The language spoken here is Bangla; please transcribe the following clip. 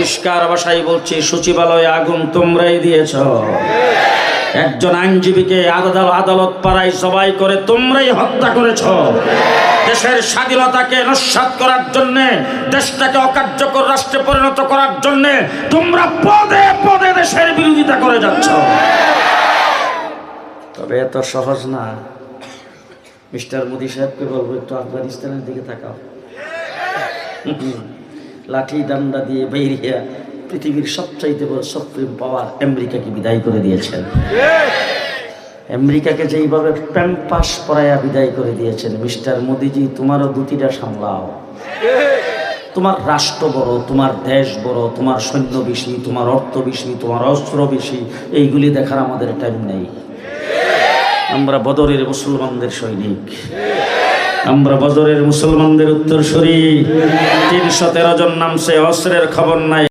পরিষ্কার ভাষায় বলছি, সচিবালয়ে আগুন তোমরাই দিয়েছ। একজন আইনজীবীকে আদালত পাড়ায় সবাই করে তোমরাই হত্যা করেছ। দেশের স্বাধীনতাকে নস্বাত করার জন্য, দেশটাকে অকার্যকর রাষ্ট্রে পরিণত করার জন্য তোমরা পদে পদে দেশের বিরোধিতা করে যাচ্ছ। তবে এত সহজ না। মিস্টার মোদি সাহেবকে বলব, একটু আফগানিস্তানের দিকে তাকাও। লাঠি ডান্ডা দিয়ে বেরিয়ে পৃথিবীর সবচাইতে বড় সুপ্রিম পাওয়ার আমেরিকাকে বিদায় করে দিয়েছেন। আমেরিকাকে যেইভাবে প্যাম্পাস পরাইয়া বিদায় করে দিয়েছেন, মিস্টার মোদিজি, তোমারও দুটিটা সামলাও। তোমার রাষ্ট্র বড়, তোমার দেশ বড়, তোমার সৈন্য বেশি, তোমার অর্থ বেশি, তোমার অস্ত্র বেশি, এইগুলি দেখার আমাদের টাইম নেই। আমরা বদরের মুসলমানদের সৈনিক। আমরা বদরের মুসলমানদের উত্তর উত্তরসূরি। তিনশো তেরো জন নামছে অস্ত্রের খবর নাই।